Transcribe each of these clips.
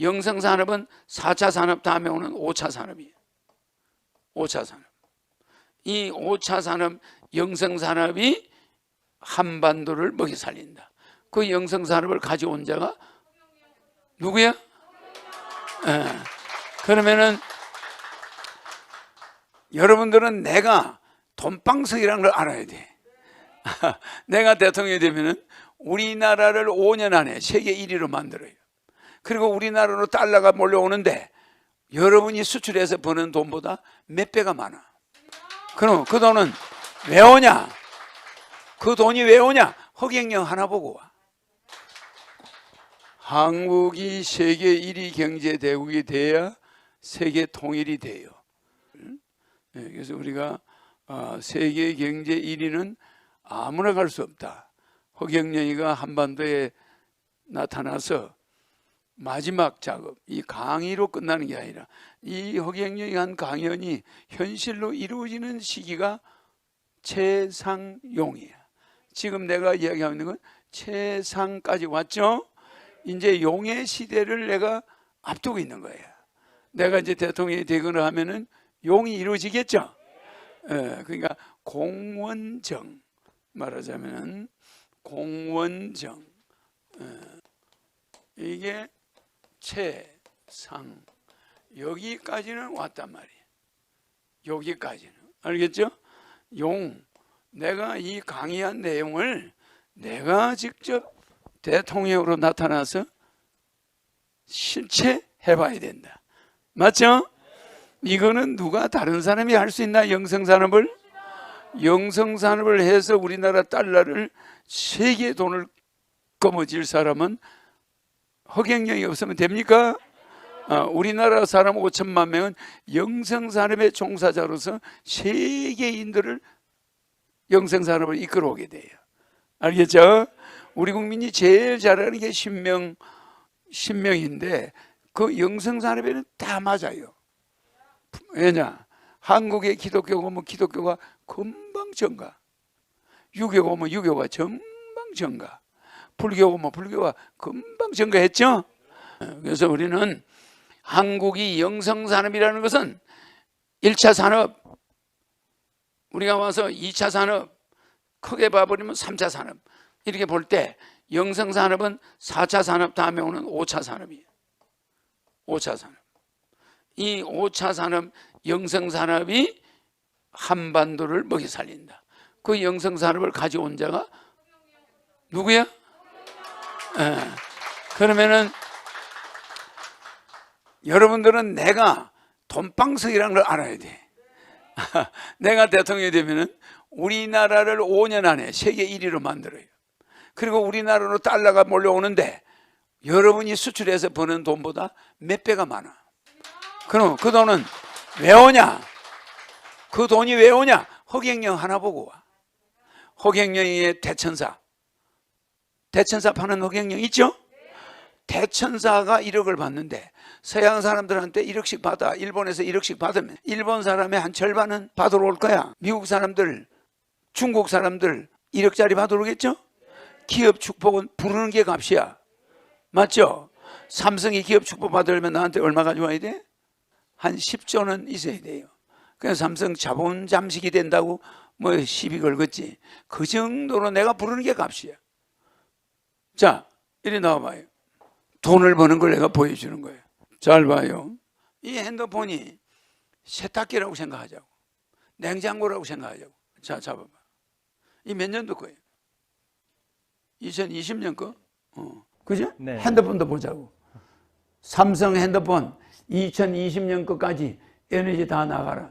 영성 산업은 4차 산업 다음에 오는 5차 산업이에요. 5차 산업. 이 5차 산업 영성 산업이 한반도를 먹여 살린다. 그 영성 산업을 가져온 자가 누구야? 예. 그러면은 여러분들은 내가 돈방석이라는 걸 알아야 돼. 내가 대통령이 되면은 우리나라를 5년 안에 세계 1위로 만들어요. 그리고 우리나라로 달러가 몰려오는데 여러분이 수출해서 버는 돈보다 몇 배가 많아. 그럼 그 돈은 왜 오냐? 그 돈이 왜 오냐? 허경영 하나 보고 와. 한국이 세계 1위 경제 대국이 돼야 세계 통일이 돼요. 예, 그래서 우리가 아, 세계 경제 1위는 아무나 갈 수 없다. 허경영이가 한반도에 나타나서 마지막 작업, 이 강의로 끝나는 게 아니라 이 허경영이 한 강연이 현실로 이루어지는 시기가 최상용이야. 지금 내가 이야기하고 있는 건 최상까지 왔죠? 이제 용의 시대를 내가 앞두고 있는 거야. 내가 이제 대통령이 되거나 하면은 용이 이루어지겠죠? 예, 그러니까 공원정 말하자면은 공원정 예, 이게 최상 여기까지는 왔단 말이에요. 여기까지는 알겠죠? 용 내가 이 강의한 내용을 내가 직접 대통령으로 나타나서 실체해 봐야 된다. 맞죠? 이거는 누가 다른 사람이 할 수 있나 영성산업을 영성산업을 해서 우리나라 달러를 세계 돈을 거머쥘 사람은 허경영이 없으면 됩니까? 아, 우리나라 사람 5천만 명은 영성산업의 종사자로서 세계인들을 영성산업을 이끌어오게 돼요. 알겠죠? 우리 국민이 제일 잘하는 게 신명, 신명인데 그 영성산업에는 다 맞아요. 왜냐? 한국의 기독교가 오면 기독교가 금방 증가. 유교가 오면 유교가 금방 증가. 불교가 오면 불교가 금방 증가했죠? 그래서 우리는 한국이 영성산업이라는 것은 1차 산업, 우리가 와서 2차 산업, 크게 봐버리면 3차 산업. 이렇게 볼 때 영성산업은 4차 산업 다음에 오는 5차 산업이에요. 5차 산업. 이 5차 산업, 영성산업이 한반도를 먹여 살린다. 그 영성산업을 가져온 자가 누구야? 예. 그러면은 여러분들은 내가 돈방석이라는 걸 알아야 돼. 내가 대통령이 되면은 우리나라를 5년 안에 세계 1위로 만들어요. 그리고 우리나라로 달러가 몰려오는데 여러분이 수출해서 버는 돈보다 몇 배가 많아. 그럼 그 돈은 왜 오냐? 그 돈이 왜 오냐? 허경영 하나 보고 와. 허경영의 대천사. 대천사 파는 허경영 있죠? 대천사가 1억을 받는데 서양 사람들한테 1억씩 받아 일본에서 1억씩 받으면 일본 사람의 한 절반은 받으러 올 거야 미국 사람들 중국 사람들 1억짜리 받으러 오겠죠? 기업 축복은 부르는 게 값이야 맞죠? 삼성이 기업 축복 받으려면 나한테 얼마 가져와야 돼? 한 10조는 있어야 돼요 그래서 삼성 자본 잠식이 된다고 뭐 시비 걸겠지 그 정도로 내가 부르는 게 값이야 자 이리 나와봐요 돈을 버는 걸 내가 보여주는 거예요. 잘 봐요. 이 핸드폰이 세탁기라고 생각하자고. 냉장고라고 생각하자고. 자, 잡아봐. 이 몇 년도 거예요? 2020년 거? 어. 그죠? 네. 핸드폰도 보자고. 삼성 핸드폰 2020년 거까지 에너지 다 나가라.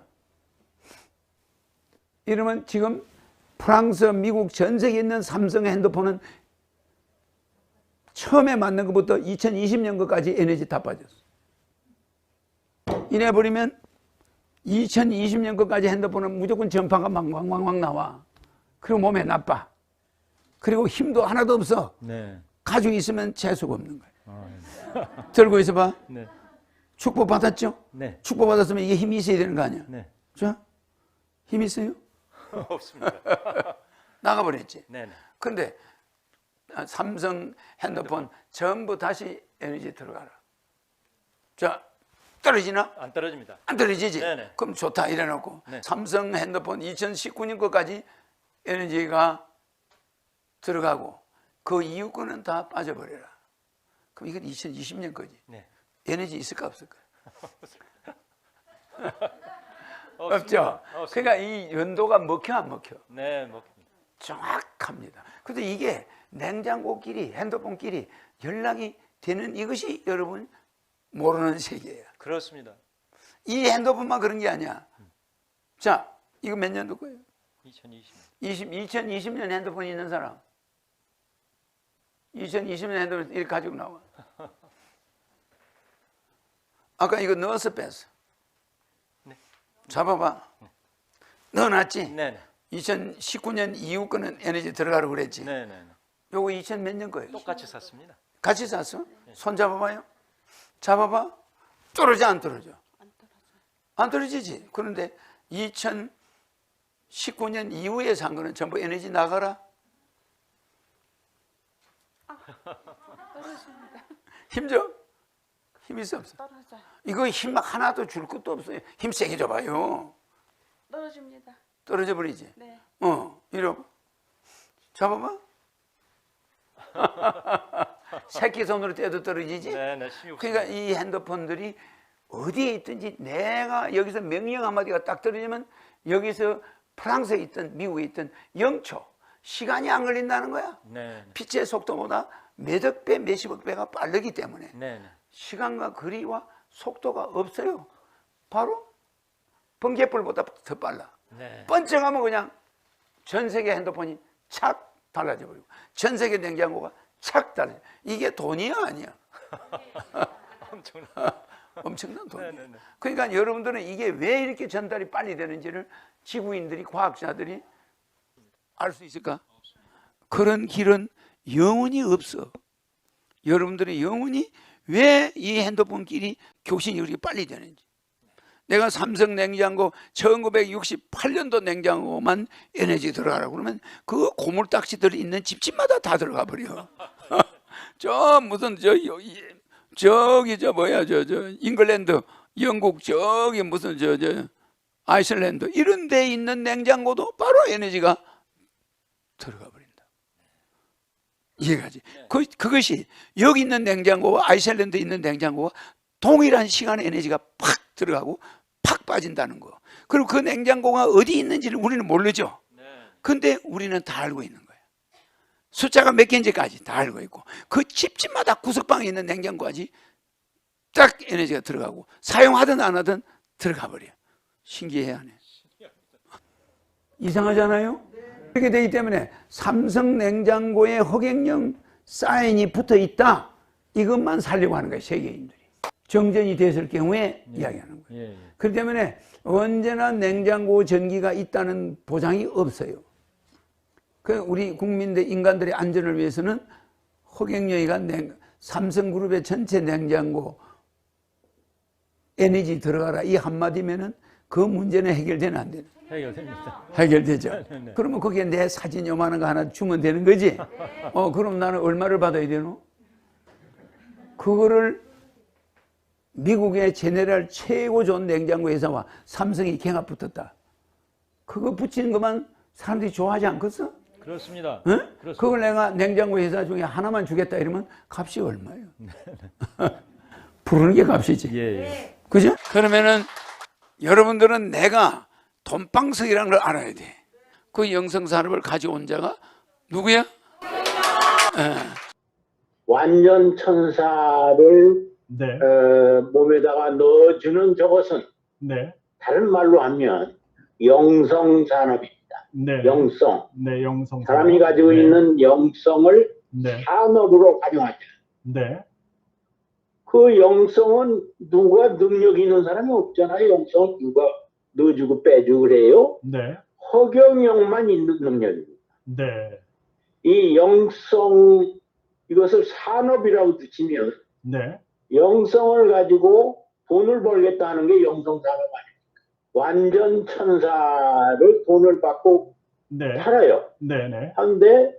이러면 지금 프랑스, 미국 전 세계에 있는 삼성 핸드폰은 처음에 만든 것부터 2020년 것까지 에너지 다 빠졌어. 이래 버리면 2020년 것까지 핸드폰은 무조건 전파가 막 왕왕왕 나와. 그리고 몸에 나빠. 그리고 힘도 하나도 없어. 네. 가지고 있으면 재수가 없는 거야. 아, 들고 있어봐. 네. 축복 받았죠? 네. 축복 받았으면 이게 힘이 있어야 되는 거 아니야? 네. 자, 힘 있어요? 없습니다. 나가버렸지. 네. 네. 근데 삼성 핸드폰 전부 다시 에너지 들어가라. 자 떨어지나? 안 떨어집니다. 안 떨어지지? 네네. 그럼 좋다 이래놓고 네. 삼성 핸드폰 2019년 거까지 에너지가 들어가고 그 이후 거는 다 빠져버려라. 그럼 이건 2020년 거지. 네. 에너지 있을까 없을까? 없죠. 없습니다. 그러니까 이 연도가 먹혀 안 먹혀? 네, 먹힙니다. 정확합니다. 근데 이게 냉장고끼리 핸드폰끼리 연락이 되는 이것이 여러분 모르는 세계예요. 그렇습니다. 이 핸드폰만 그런 게 아니야. 자, 이거 몇 년도 거예요? 2020년. 20, 2020년 핸드폰 있는 사람. 2020년 핸드폰 이렇게 가지고 나와. 아까 이거 넣어서 뺐어. 네. 잡아봐. 넣어놨지? 네, 네. 2019년 이후 거는 에너지 들어가라고 그랬지? 네, 네. 네. 요거 2000 몇 년 거예요? 똑같이 샀습니다. 같이 샀어? 손 잡아봐요. 잡아봐. 떨어져 안 떨어져? 안 떨어지지. 그런데 2019년 이후에 산 거는 전부 에너지 나가라. 떨어집니다. 힘줘? 힘 있어 없어? 떨어져요. 이거 힘 하나도 줄 것도 없어요. 힘 세게 줘봐요. 떨어집니다. 떨어져 버리지. 네. 어, 이러고 잡아봐. 새끼 손으로 떼도 떨어지지. 네, 네. 16. 그러니까 이 핸드폰들이 어디에 있든지 내가 여기서 명령 한마디가 딱 떨어지면 여기서 프랑스에 있든 미국에 있든 0초 시간이 안 걸린다는 거야. 네, 네. 빛의 속도보다 몇억 배, 몇십억 배가 빠르기 때문에 네, 네. 시간과 거리와 속도가 없어요. 바로 번개불보다 더 빨라. 네. 번쩍하면 그냥 전 세계 핸드폰이 착 달라져 버리고 전 세계 냉장고가 착 달라져. 이게 돈이야 아니야? 엄청나. 엄청난 돈이에요. 네, 네, 네. 그러니까 여러분들은 이게 왜 이렇게 전달이 빨리 되는지를 지구인들이 과학자들이 알 수 있을까? 그런 길은 영원히 없어. 여러분들의 영원히 왜이 핸드폰 길이 교신이 그렇게 빨리 되는지. 내가 삼성 냉장고 1968년도 냉장고만 에너지 들어가라고 그러면 그 고물딱지들 있는 집집마다 다 들어가 버려. 저 무슨 저 저기 저 뭐야 저 저 잉글랜드 영국 저기 무슨 저 저 아이슬란드 이런 데 있는 냉장고도 바로 에너지가 들어가 버린다. 이해가지? 그 그것이 여기 있는 냉장고와 아이슬란드에 있는 냉장고가 동일한 시간에 에너지가 팍 들어가고 팍 빠진다는 거. 그리고 그 냉장고가 어디 있는지를 우리는 모르죠. 네. 근데 우리는 다 알고 있는 거예요. 숫자가 몇 개인지까지 다 알고 있고 그 집집마다 구석방에 있는 냉장고까지 딱 에너지가 들어가고 사용하든 안 하든 들어가 버려. 신기해 하네. 이상하잖아요? 그렇게 되기 때문에 삼성 냉장고에 허경영 사인이 붙어 있다. 이것만 살려고 하는 거예요, 세계인들이. 정전이 됐을 경우에 이야기하는 거예요. 예, 예. 그렇기 때문에 언제나 냉장고 전기가 있다는 보장이 없어요. 그 우리 국민들 인간들의 안전을 위해서는 허경영이가 냉, 삼성그룹의 전체 냉장고 에너지 들어가라 이 한마디면은 그 문제는 해결되는 안 되는? 해결됩니다. 해결되죠. 네, 네. 그러면 거기에 내 사진 요만한 거 하나 주면 되는 거지. 어 그럼 나는 얼마를 받아야 되노? 그거를 미국의 제네랄 최고 좋은 냉장고 회사와 삼성이 경합 붙었다. 그거 붙이는 것만 사람들이 좋아하지 않겠어? 그렇습니다. 응? 그렇습니다. 그걸 내가 냉장고 회사 중에 하나만 주겠다 이러면 값이 얼마예요? 부르는 게 값이지. 예, 예. 그죠? 그러면은 여러분들은 내가 돈방석이라는 걸 알아야 돼. 그 영성 산업을 가져온 자가 누구야? 완전 천사를 네, 어, 몸에다가 넣어주는 저것은 네, 다른 말로 하면 영성 산업입니다. 네, 영성 네, 영성. 사람이 가지고 네, 있는 영성을 네, 산업으로 활용하죠. 네, 그 영성은 누가 능력 있는 사람이 없잖아요. 영성을 누가 넣어주고 빼주고 그래요. 네, 허경영만 있는 능력입니다. 네, 이 영성 이것을 산업이라고 붙이면 네, 영성을 가지고 돈을 벌겠다는 게 영성 산업 아닙니까? 완전 천사를 돈을 받고 네, 팔아요. 네, 네, 한데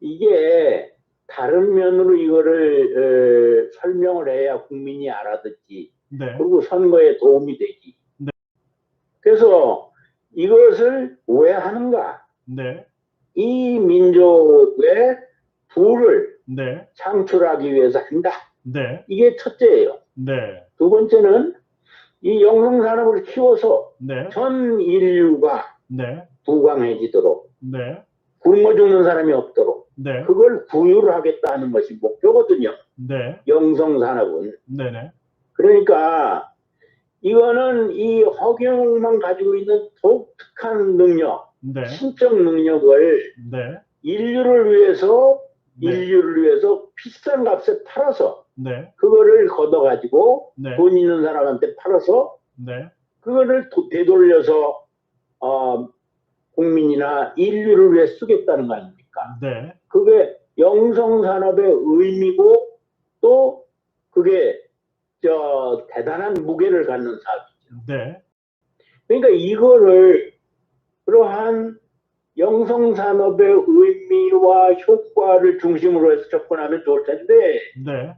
이게 다른 면으로 이거를 어, 설명을 해야 국민이 알아듣지. 네. 그리고 선거에 도움이 되지. 네. 그래서 이것을 왜 하는가? 네. 이 민족의 부를 네. 창출하기 위해서 한다. 네. 이게 첫째예요. 네. 두 번째는 이 영성산업을 키워서 네. 전 인류가 네. 부강해지도록 네. 굶어 죽는 사람이 없도록 네. 그걸 구유를 하겠다는 것이 목표거든요. 네. 영성산업은. 네네. 그러니까 이거는 이 허경만 가지고 있는 독특한 능력, 네. 신적 능력을 네. 인류를 위해서 네. 인류를 위해서 비싼 값에 팔아서 네. 그거를 걷어가지고 네. 돈 있는 사람한테 팔아서 네. 그거를 도- 되돌려서 어, 국민이나 인류를 위해 쓰겠다는 거 아닙니까? 네. 그게 영성산업의 의미고 또 그게 저 대단한 무게를 갖는 사업이죠. 네. 그러니까 이거를 그러한 영성산업의 의미와 효과를 중심으로 해서 접근하면 좋을 텐데 네.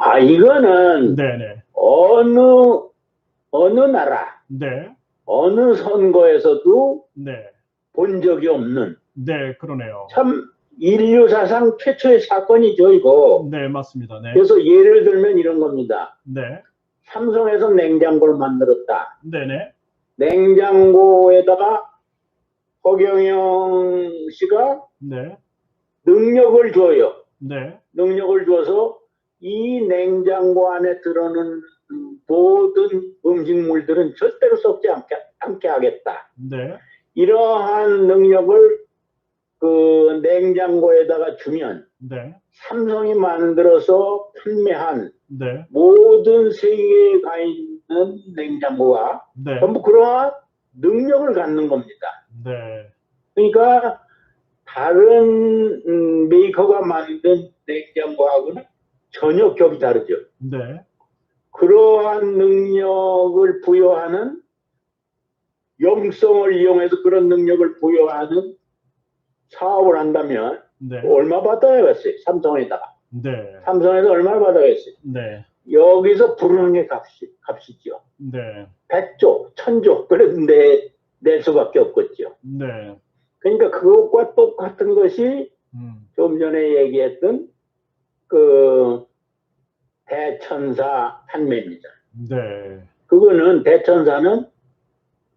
아 이거는 네네. 어느 어느 나라 네. 어느 선거에서도 네. 본 적이 없는 네. 그러네요. 참 인류 사상 최초의 사건이죠 이거. 네. 맞습니다. 네. 그래서 예를 들면 이런 겁니다. 네. 삼성에서 냉장고를 만들었다. 네네. 냉장고에다가 허경영 씨가 네. 능력을 줘요. 네. 능력을 줘서 이 냉장고 안에 들어오는 모든 음식물들은 절대로 썩지 않게, 않게 하겠다. 네. 이러한 능력을 그 냉장고에다가 주면 네. 삼성이 만들어서 판매한 네. 모든 세계에 가 있는 냉장고가 네. 전부 그러한 능력을 갖는 겁니다. 네. 그러니까 다른 음, 메이커가 만든 냉장고하고는 전혀 격이 다르죠. 네. 그러한 능력을 부여하는 영성을 이용해서 그런 능력을 부여하는 사업을 한다면 네. 얼마 받아야겠어요? 삼성에다가. 네. 삼성에서 얼마 받아야겠어요? 네. 여기서 부르는 게 값이, 값이죠. 네. 100조, 1000조, 그런데 낼 수밖에 없겠죠. 네. 그러니까 그것과 똑같은 것이 음. 좀 전에 얘기했던 그 대천사 판매입니다. 네. 그거는 대천사는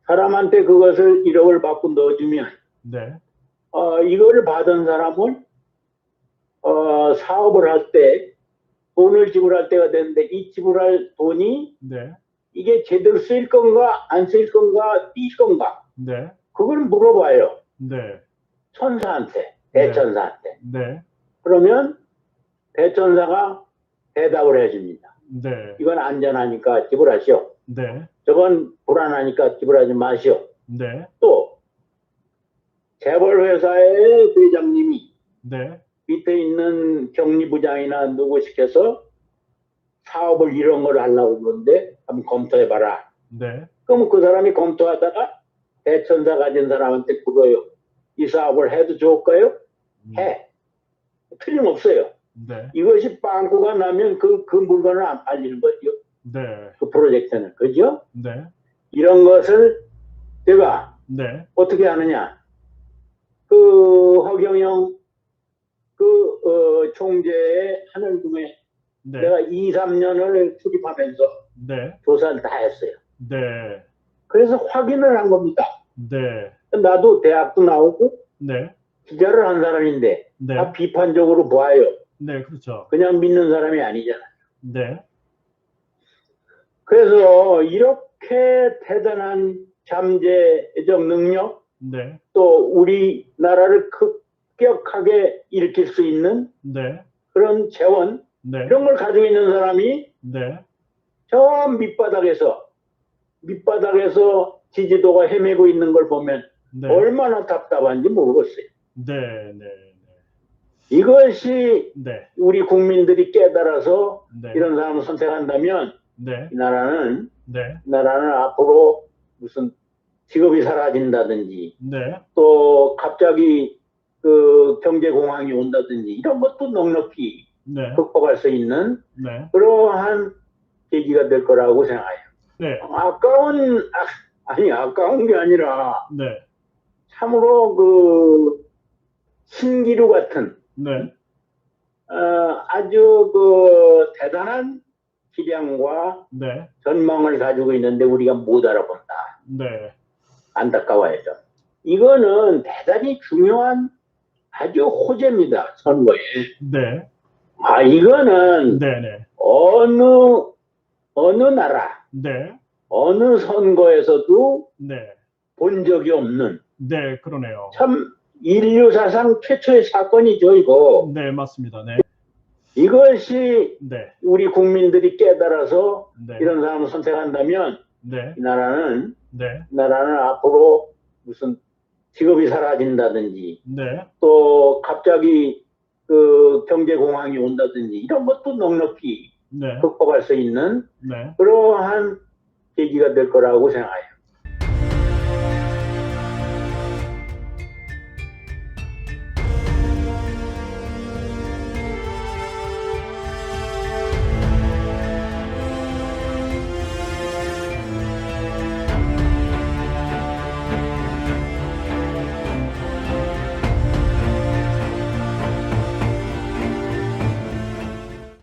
사람한테 그것을 1억을 받고 넣어주면 네. 어, 이거를 받은 사람은 어, 사업을 할 때 돈을 지불할 때가 되는데 이 지불할 돈이 네. 이게 제대로 쓰일 건가 안 쓰일 건가 뛸 건가 네. 그걸 물어봐요 네. 천사한테 네. 대천사한테 네. 그러면 대천사가 대답을 해줍니다 네. 이건 안전하니까 지불하시오 네. 저건 불안하니까 지불하지 마시오 네. 또 재벌 회사의 회장님이 네. 밑에 있는 경리부장이나 누구 시켜서 사업을 이런 걸 하려고 그러는데 한번 검토해봐라. 네. 그러면 그 사람이 검토하다가 대천사 가진 사람한테 물어요. 이 사업을 해도 좋을까요? 음. 해. 틀림없어요. 네. 이것이 빵꾸가 나면 그, 그 물건을 안 팔리는 거죠. 네. 그 프로젝트는. 그죠? 네. 이런 것을 제가 네. 어떻게 하느냐. 그 허경영 그 어, 총재의 하늘 중에 네. 내가 2, 3년을 출입하면서 네. 조사를 다 했어요. 네. 그래서 확인을 한 겁니다. 네. 나도 대학도 나오고 네. 기자를 한 사람인데 네. 다 비판적으로 봐요. 네. 그렇죠. 그냥 믿는 사람이 아니잖아. 네. 그래서 이렇게 대단한 잠재적 능력 네. 또 우리나라를 급격하게 일으킬 수 있는 네. 그런 재원 네. 이런 걸 가지고 있는 사람이 네. 저 밑바닥에서 밑바닥에서 지지도가 헤매고 있는 걸 보면 네. 얼마나 답답한지 모르겠어요. 네. 네. 이것이 네. 우리 국민들이 깨달아서 네. 이런 사람을 선택한다면 네. 이 나라는 네. 이 나라는 앞으로 무슨 직업이 사라진다든지 네. 또 갑자기 그 경제 공황이 온다든지 이런 것도 넉넉히 네. 극복할 수 있는 네. 그러한 계기가 될 거라고 생각해요. 네. 아까운, 아, 아니, 아까운 게 아니라 네. 참으로 그 신기루 같은 네. 어, 아주 그 대단한 기량과 네. 전망을 가지고 있는데 우리가 못 알아본다. 네. 안타까워야죠. 이거는 대단히 중요한 아주 호재입니다. 선거에. 네. 아, 이거는 네. 네. 어느, 어느 나라, 네. 어느 선거에서도 네. 본 적이 없는 네. 그러네요. 참 인류 사상 최초의 사건이죠, 이거. 네. 맞습니다. 네. 이것이 네. 우리 국민들이 깨달아서 네. 이런 사람을 선택한다면 네. 이 나라는, 네. 이 나라는 앞으로 무슨 직업이 사라진다든지 네. 또 갑자기 그 경제 공황이 온다든지 이런 것도 넉넉히 네. 극복할 수 있는 네. 그러한 계기가 될 거라고 생각해요.